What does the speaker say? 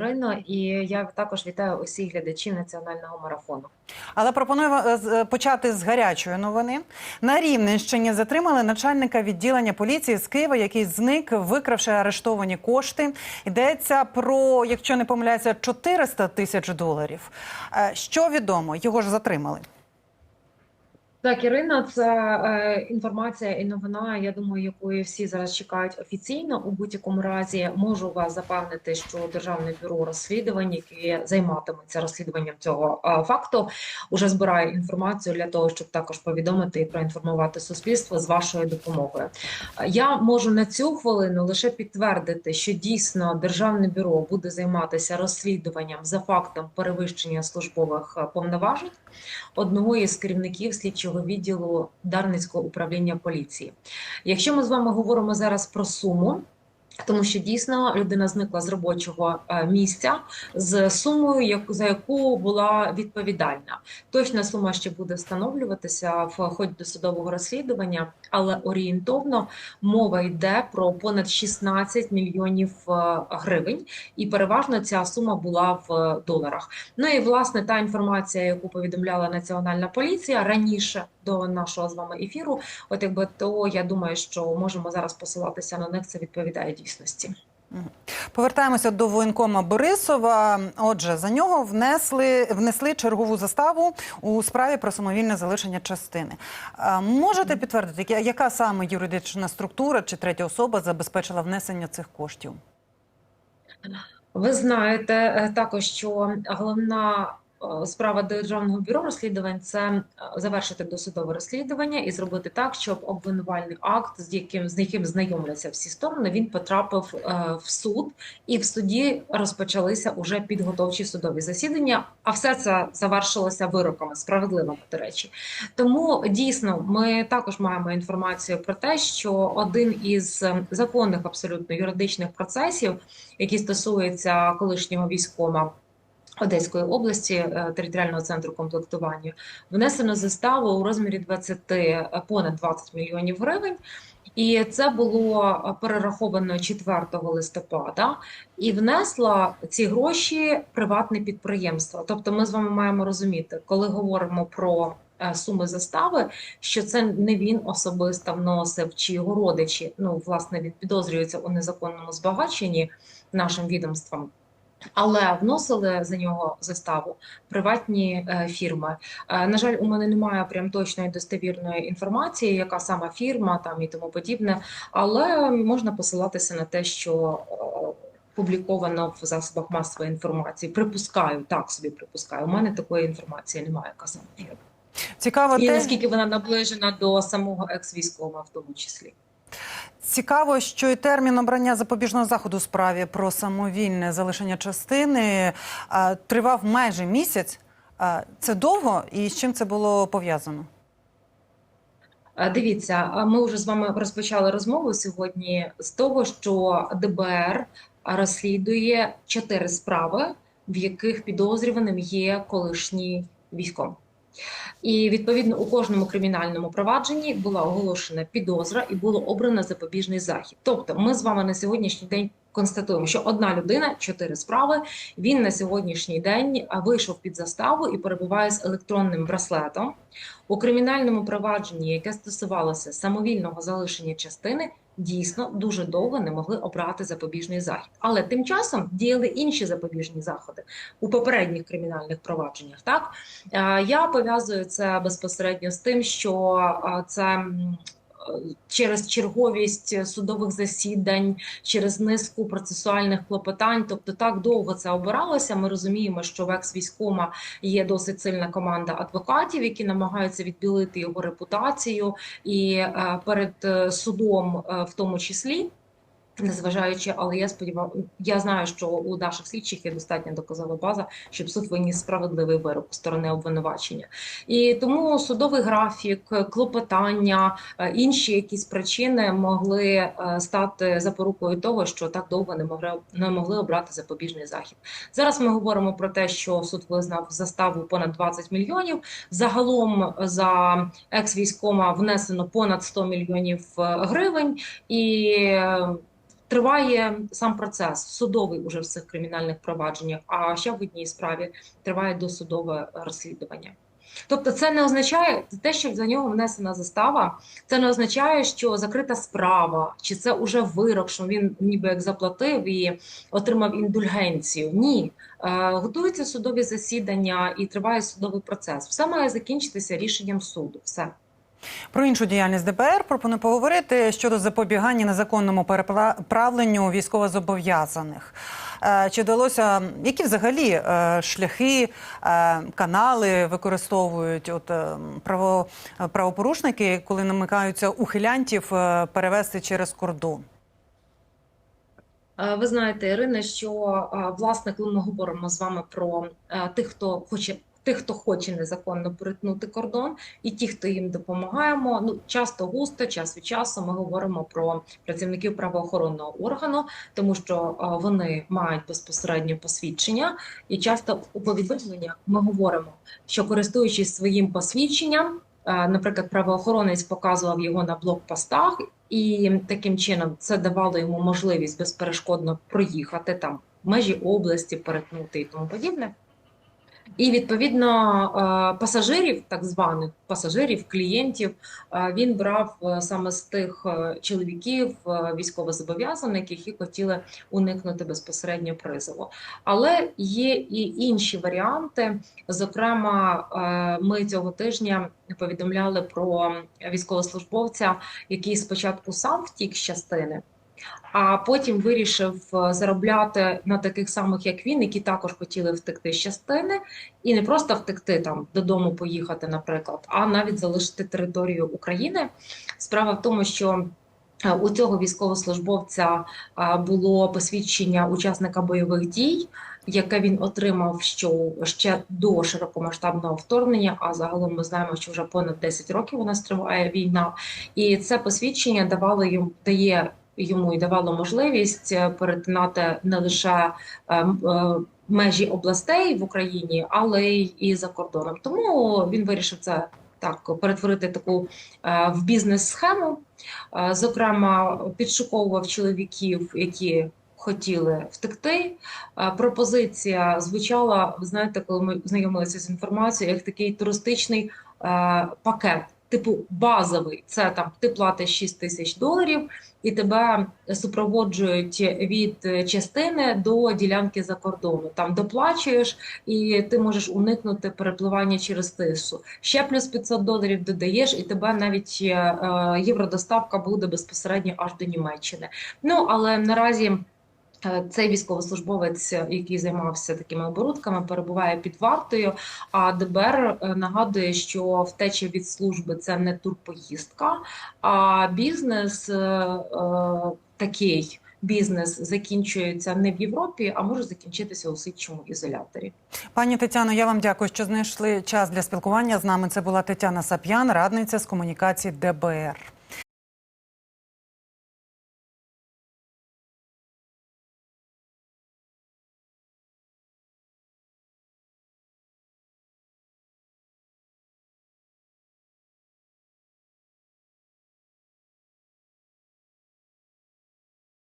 Ірино, і я також вітаю усіх глядачів національного марафону. Але пропоную е, е, почати з гарячої новини. На Рівненщині затримали начальника відділення поліції з Києва, який зник, викравши арештовані кошти. Йдеться про, якщо не помиляюся, 400 тисяч доларів. Е, Що відомо? Його ж затримали. Так, Ірина, це е, інформація і новина. Я думаю, якої всі зараз чекають офіційно. У будь-якому разі можу вас запевнити, що Державне бюро розслідувань, яке займатиметься розслідуванням цього е, факту, уже збирає інформацію для того, щоб також повідомити і проінформувати суспільство з вашою допомогою. Я можу на цю хвилину лише підтвердити, що дійсно державне бюро буде займатися розслідуванням за фактом перевищення службових е, повноважень одного із керівників слідчого відділу Дарницького управління поліції. Якщо ми з вами говоримо зараз про суму. Тому що дійсно людина зникла з робочого е, місця з сумою, за яку була відповідальна. Точна сума ще буде встановлюватися в ході досудового розслідування, але орієнтовно мова йде про понад 16 мільйонів е, гривень, і переважно ця сума була в доларах. Ну і власне та інформація, яку повідомляла Національна поліція раніше до нашого з вами ефіру. От якби то я думаю, що можемо зараз посилатися на них. Це відповідає дійсності. Повертаємося до воєнкома Борисова. Отже, за нього внесли внесли чергову заставу у справі про самовільне залишення частини. Можете підтвердити, яка- саме юридична структура чи третя особа забезпечила внесення цих коштів? Ви знаєте е, також, що головна справа Державного бюро розслідувань це е, завершити досудове розслідування і зробити так, щоб обвинувальний акт, з яким з яким знайомляться всі сторони, він потрапив е, в суд, і в суді розпочалися уже підготовчі судові засідання. А все це завершилося вироками справедливими, до речі. Тому дійсно ми також маємо інформацію про те, що один із е, законних абсолютно юридичних процесів, які стосуються колишнього військома. Одеської області е, територіального центру комплектування внесено заставу у розмірі 20, е, понад 20 мільйонів гривень. І це було е, перераховано 4 листопада, і внесло ці гроші приватне підприємство. Тобто, ми з вами маємо розуміти, коли говоримо про суми застави, що це не він особисто вносив чи його родичі. Ну, власне, він підозрюється у незаконному збагаченні нашим відомством. Але вносили за нього заставу приватні е, фірми. Е, на жаль, у мене немає прям точної достовірної інформації, яка сама фірма там і тому подібне. Але можна посилатися на те, що е, публіковано в засобах масової інформації. Припускаю, так собі припускаю. У мене такої інформації немає, яка сама фірма. Цікаво І те, наскільки вона наближена до самого екс-військового, в тому числі. Цікаво, що і термін обрання запобіжного заходу у справі про самовільне залишення частини тривав майже місяць. Це довго і з чим це було пов'язано? Е, Дивіться, ми вже з вами розпочали розмову сьогодні з того, що ДБР розслідує чотири справи, в яких підозрюваним є колишній військом. І відповідно у кожному кримінальному провадженні була оголошена підозра і було обрано запобіжний захід. Тобто, ми з вами на сьогоднішній день констатуємо, що одна людина, чотири справи. Він на сьогоднішній день вийшов під заставу і перебуває з електронним браслетом. У кримінальному провадженні, яке стосувалося самовільного залишення частини, дійсно дуже довго не могли обрати запобіжний захід. Але тим часом діяли інші запобіжні заходи у попередніх кримінальних провадженнях. Так Е, я пов'язую це безпосередньо з тим, що е, це. Через черговість судових засідань, через низку процесуальних клопотань, тобто так довго це обиралося. Ми розуміємо, що в екс-військома є досить сильна команда адвокатів, які намагаються відбілити його репутацію і е, перед е, судом, е, в тому числі. Незважаючи, але я сподіваюся, я знаю, що у наших слідчих є достатня доказова база, щоб суд виніс справедливий вирок сторони обвинувачення, і тому судовий графік, клопотання, е, інші якісь причини могли е, стати запорукою того, що так довго не могли не могли обрати запобіжний захід. Зараз ми говоримо про те, що суд визнав заставу понад 20 мільйонів. Загалом за екс-військома внесено понад 100 мільйонів е, гривень і. Триває сам процес судовий уже в цих кримінальних провадженнях. А ще в одній справі триває досудове розслідування. Тобто, це не означає те, що за нього внесена застава. Це не означає, що закрита справа, чи це уже вирок, що він ніби як заплатив і отримав індульгенцію. Ні, Е, готуються судові засідання і триває судовий процес. Все має закінчитися рішенням суду. Все. Про іншу діяльність ДБР пропоную поговорити щодо запобігання незаконному переправленню військовозобов'язаних. Е, Чи вдалося, які взагалі е, шляхи, е, канали використовують от право, правопорушники, коли намикаються ухилянтів перевести через кордон? Ви знаєте, Ірина, що власне, коли ми говоримо з вами про тих, хто хоче. Тих, хто хоче незаконно перетнути кордон, і ті, хто їм допомагаємо. Ну часто густо, час від часу ми говоримо про працівників правоохоронного органу, тому що вони мають безпосередньо посвідчення, і часто у повідомленнях ми говоримо, що користуючись своїм посвідченням, наприклад, правоохоронець показував його на блокпостах, і таким чином це давало йому можливість безперешкодно проїхати там межі області, перетнути і тому подібне. І відповідно е, пасажирів, так званих пасажирів, клієнтів, е, він брав е, саме з тих чоловіків військовозобов'язаних, які хотіли уникнути безпосередньо призову. Але є і інші варіанти. Зокрема, ми цього тижня повідомляли про військовослужбовця, який спочатку сам втік з частини. А потім вирішив е, заробляти на таких самих, як він, які також хотіли втекти з частини, і не просто втекти там додому, поїхати, наприклад, а навіть залишити територію України. Справа в тому, що е, у цього військовослужбовця е, було посвідчення учасника бойових дій, яке він отримав що ще до широкомасштабного вторгнення. А загалом ми знаємо, що вже понад 10 років у нас триває війна, і це посвідчення давало йому дає йому і давало можливість е, перетинати не лише е, е, межі областей в Україні, але й і за кордоном. Тому він вирішив це так перетворити таку в бізнес-схему. Зокрема, підшуковував чоловіків, які хотіли втекти. Пропозиція звучала, ви знаєте, коли ми знайомилися з інформацією, як такий туристичний е, пакет. Типу базовий, це там ти платиш 6 тисяч доларів, і тебе супроводжують від е, частини до ділянки за кордону. Там доплачуєш, і ти можеш уникнути перепливання через тису. Ще плюс 500 доларів додаєш, і тебе навіть е, е, євродоставка буде безпосередньо аж до Німеччини. Ну але наразі. Цей військовослужбовець, який займався такими оборудками, перебуває під вартою. А ДБР е, нагадує, що втеча від служби це не турпоїздка, а бізнес е, е, такий бізнес закінчується не в Європі, а може закінчитися у слідчому ізоляторі. Пані Тетяно, я вам дякую, що знайшли час для спілкування з нами. Це була Тетяна Сап'ян, радниця з комунікації ДБР.